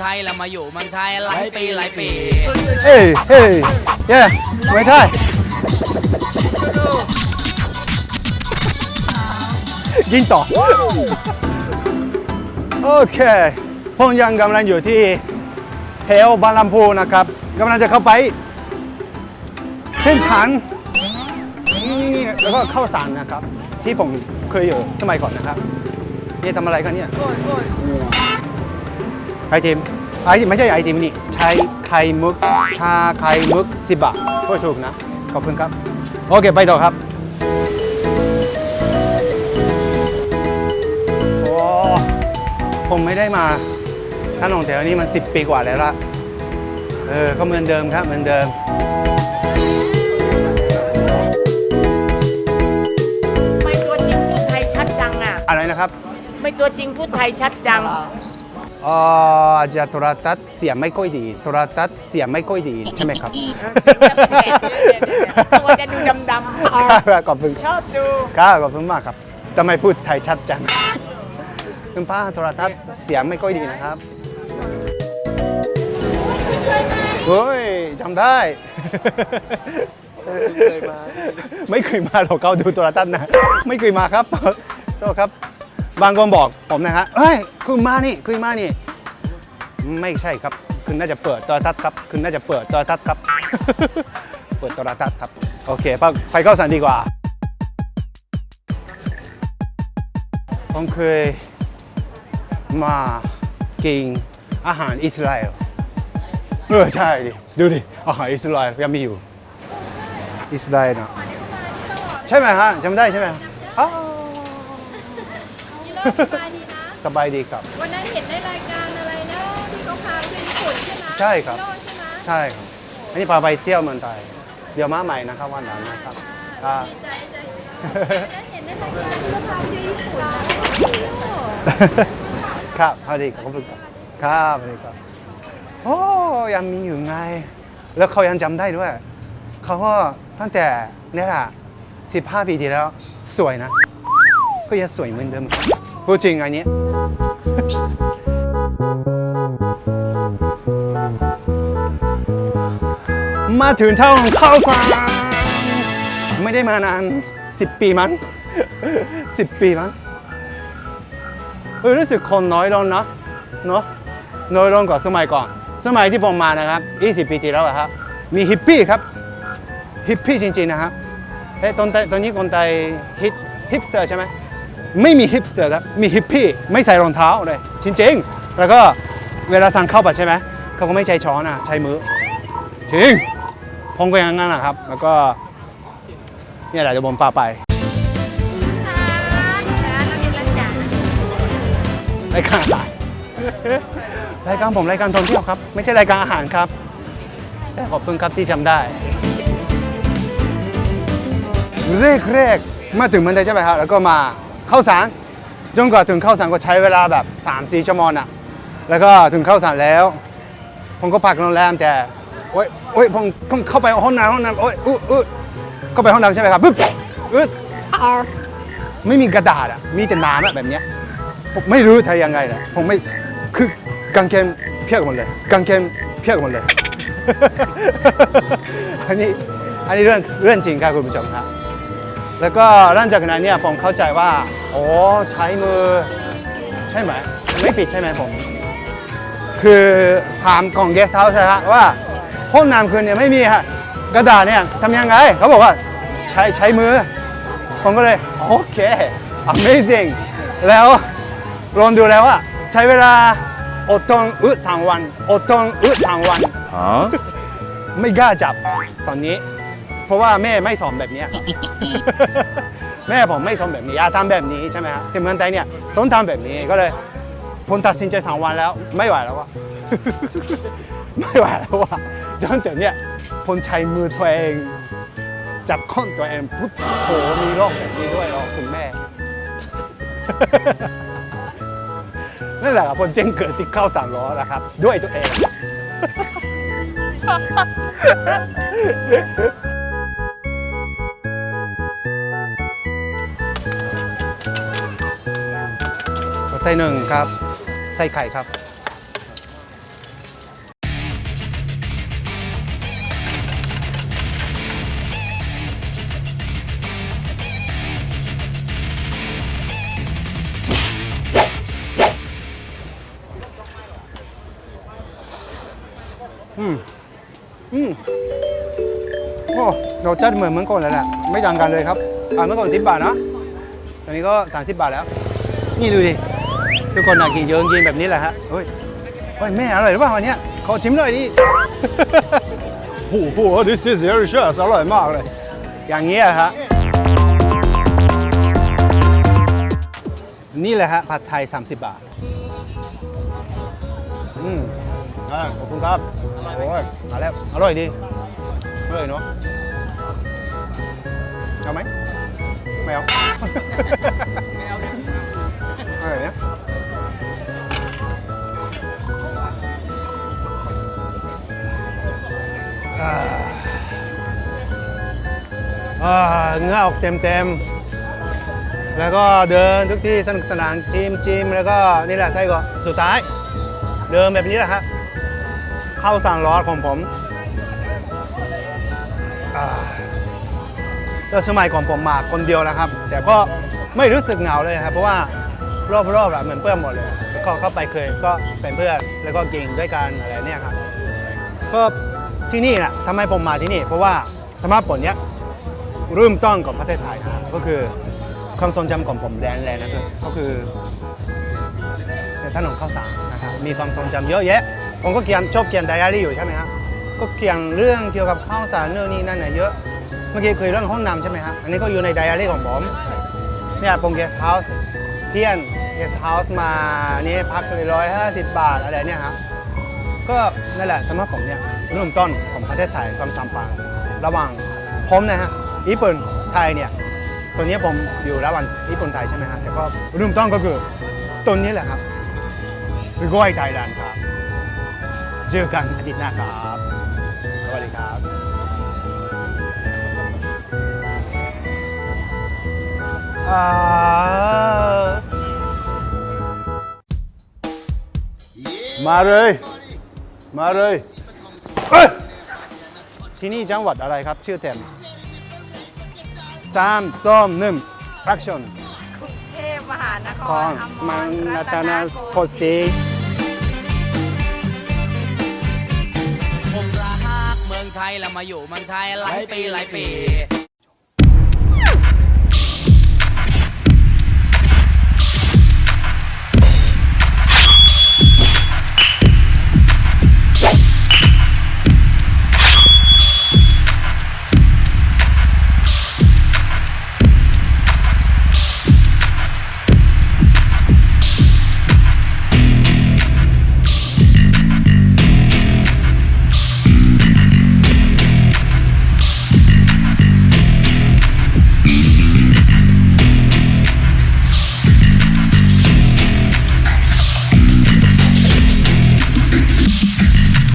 ไทยแล้วมาอยู่เมืองไทยหลายปีหลายปี Hey, hey, yeah, Muay Thai. ยิงต่อ โอเคผมยังกำลังอยู่ที่เทลบางลำพูนะครับกำลังจะเข้าไป เส้นทางนี่ๆๆแล้วก็เข้าสารนะครับ ที่ผมเคยอยู่สมัยก่อนนะครับ นี่ทำอะไรกันเนี่ย ไอติมไอติมไม่ใช่ไอติมนี่ใช้ไข่มุกชาไข่มุกสิบบาทพูดถูกนะ ขอบคุณครับ โอเค ไปต่อครับโอ้ผมไม่ได้มาถนนแถวนี้มัน 10 ปีกว่าแล้วละเออ ก็เหมือนเดิมครับ เหมือนเดิมไม่ตัวจริงพูดไทยชัดจังอะ อะไรนะครับ ไม่ตัวจริงพูดไทยชัดจัง อ๋ออาจจะโทรทัศน์เสียงไม่ค่อยดี โทรทัศน์เสียงไม่ค่อยดีใช่ไหมครับ ตัวจะดูดำขอบคุณๆ ชอบดู ครับขอบคุณมากครับทำไมพูดไทยชัดจัง คุณป้าโทรทัศน์เสียงไม่ค่อยดีนะครับเฮ้ยจำได้ ไม่เคยมา ไม่เคยมาหรอกเขาดูโทรทัศน์นะ ไม่เคยมาครับโทษครับ บางคนบอกผมนะฮะเฮ้ยคุณมานี่คุณมานี่ ไม่ใช่ครับ คุณน่าจะเปิดโทรทัศน์ครับ คุณน่าจะเปิดโทรทัศน์ครับ เปิดโทรทัศน์ครับ โอเคไปเข้าสารดีกว่า ผมเคยมากินอาหารอิสราเอลเออใช่ดิดูดิอาหารอิสราเอลยังมีอยู่อิสราเอลนะใช่ไหมฮะจำได้ใช่ไหมอ้าวนี่ เลิกสบายดีนะ สบายดีครับ วันนั้นเห็นในรายการอะไรนะที่เขาพาไปญี่ปุ่นใช่ไหมใช่ครับ พี่โน่ใช่ไหมใช่ครับ อันนี้พาไปเที่ยวเมืองไทย เดี๋ยวมาใหม่นะครับวันนั้นนะครับอ่า ดีใจใจวันนั้นเห็นในรายการที่เขาพาไปญี่ปุ่นนะพี่โน่ครับพอดีครับขอบคุณครับครับพอดีครับ โอ้ยังมีอยู่ไง แล้วเขายังจำได้ด้วย เขาก็ตั้งแต่เนี่ยแหละ15ปีที่แล้ว สวยนะ ก็ยังสวยเหมือนเดิม พูดจริงอันนี้ มาถึงเท่าของข้าวสารไม่ได้มานาน 10 ปีมั้ง 10 ปีมั้งเฮ้ยรู้สึกคนน้อยลงเนาะเนาะน้อยลงกว่าสมัยก่อน สมัยที่ผมมานะครับ 20 ปีที่แล้วครับ มีฮิปปี้ครับ ฮิปปี้จริงๆนะครับเฮ้ยตอนตอนนี้คนไทยฮิปฮิปสเตอร์ใช่ไหม ไม่มีฮิปสเตอร์ครับมีฮิปปี้ไม่ใส่รองเท้าเลยจริงๆ แล้วก็เวลาสั่งข้าวผัดใช่ไหมเขาก็ไม่ใช้ช้อนอะใช้มือจริงผมก็อย่างนั้นนะครับ แล้วก็เนี่ยแหละจะผมพาไปรายการอะไรรายการผมรายการท่องเที่ยวครับ ไม่ใช่รายการอาหารครับแต่ขอบคุณครับที่จำได้เรกเรกๆมาถึงมืองไทยใช่ไหมครับแล้วก็มา เข้าสารจนกว่าถึงเข้าสารก็ใช้เวลาแบบ3-4ชั่วโมงอะแล้วก็ถึงเข้าสารแล้ว ผมก็พักโรงแรมแต่โอ๊ยโอ๊ยผมผมเข้าไปห้องน้ำห้องน้ำโอ๊ยอึดอึดเข้าไปห้องน้ำใช่ไหมครับปึ๊บอึดอ้าวไม่มีกระดาษอะมีแต่น้ำอะแบบเนี้ยผมไม่รู้ไทยยังไงเลยผมไม่คือกางเกงเพียกหมดเลยกางเกงเพียกหมดเลย อันนี้อันนี้เรื่องเรื่องจริงครับคุณผู้ชมครับ แล้วก็หลังจากนั้นเนี่ยผมเข้าใจว่าโอ้ใช้มือ ใช่ไหมไม่ปิดใช่ไหมผม คือถามของเกสต์เฮาส์นะฮะว่าห้องน้ำคืนเนี่ยไม่มีฮะกระดาษเนี่ยทำยังไง เขาบอกว่าใช้ใช้มือ ผมก็เลย โอเค amazing แล้วลองดูแล้วว่าใช้เวลาอดทนอึดสามวันอดทนอึดสามวัน ไม่กล้าจับตอนนี้ เพราะว่าแม่ไม่สอนแบบเนี้ยแม่ผมไม่สอนแบบนี้อย่าทำแบบนี้ใช่ไหมครับที่เมืองไทยเนี่ยต้องทำแบบนี้ก็เลยผมตัดสินใจสามวันแล้วไม่ไหวแล้วว่ะไม่ไหวแล้วว่ะจนถึงเนี่ยผมใช้มือตัวเอง จับข้อนตัวเองปุ๊บโอ้โหมีโรคแบบนี้ด้วยเหรอคุณแม่ นั่นแหละครับผมเจงเกิดที่เข้าสามล้อนะครับ ด้วยตัวเอง ส่หนึ่งครับ ใส่ไข่ครับอืมอืมโอ้เราจัดเหมือนเหมือนก่อนแล้วแหละไม่ต่างกันเลยครับอ่าเมื่อก่อน 10 บาทนะตอนนี้ก็ 30 บาทแล้ว นี่ดูดิ ทุกคนน่ากินเยอะกินแบบนี้แหละฮะเฮ้ยเฮ้ยแม่อร่อยหรือเปล่าวันเนี้ยขอชิมหน่อยดิ โอ้โห this is delicious อร่อยมากเลย อย่างนี้อะฮะ นี่แหละฮะ ผัดไทย 30 บาท อืมอ่าขอบคุณครับ โอ้ย มาแล้ว อร่อยดี อร่อยเนาะ เอาไหมไม่เอา ไม่เอาอร่อยเนี่ย เงื่อออกเต็มเต็มๆแล้วก็เดินทุกที่สนุกสนานจิมจิมแล้วก็นี่แหละไส้กรอกสุดท้าย เดินแบบนี้แหละครับเข้าสั่งร้อนของผมอ่าแล้วสมัยก่อนผมมาคนเดียวนะครับ แต่ก็ไม่รู้สึกเหงาเลยครับ เพราะว่ารอบๆอะเหมือนเพื่อนหมดเลยแล้วก็เข้าไปเคยก็เป็นเพื่อนแล้วก็กินด้วยกันอะไรเนี่ยครับก็ ที่นี่นะทำไมผมมาที่นี่ เพราะว่าสมาร์ทโฟนเนี้ยเริ่มต้นของประเทศไทยนะก็คือความทรงจำของผมแดนแลนด์นะครับก็คือถนนข้าวสารนะครับมีความทรงจำเยอะแยะ ผมก็เขียนชอบเขียนไดอารี่อยู่ใช่ไหมครับก็เขียนเรื่องเกี่ยวกับข้าวสารเรื่องนี้นั่นน่ะเยอะเมื่อกี้คุยเรื่องห้องน้ำใช่ไหมครับอันนี้ก็อยู่ในไดอารี่ของผมเนี่ยผมเกสเฮาส์เพียนเกสเฮาส์มานี่พักเลยร้อยห้าสิบบาทอะไรเนี่ยครับก็นั่นแหละสำหรับผมเนี่ย เริ่มต้นของประเทศไทยความสัมพันธ์ระหว่างผมนะฮะญี่ปุ่นไทยเนี่ยตัวนี้ผมอยู่ระหว่างญี่ปุ่นไทยใช่ไหมฮะแต่ก็เริ่มต้นก็คือตัวนี้แหละครับสกอยไทยแลนด์ครับเจอกันอาทิตย์หน้าครับสวัสดีครับอ่ามาเลย มาเลย เอ้ยที่นี่จังหวัดอะไรครับ ชื่อเต็มสามสองหนึ่งแอคชั่นเทพมหานคขอรงอมมังรรัรัตตนนโกโกสินทร์ผมรักเมืองไทยแล้วมาอยู่เมืองไทยหลายปีหลายปี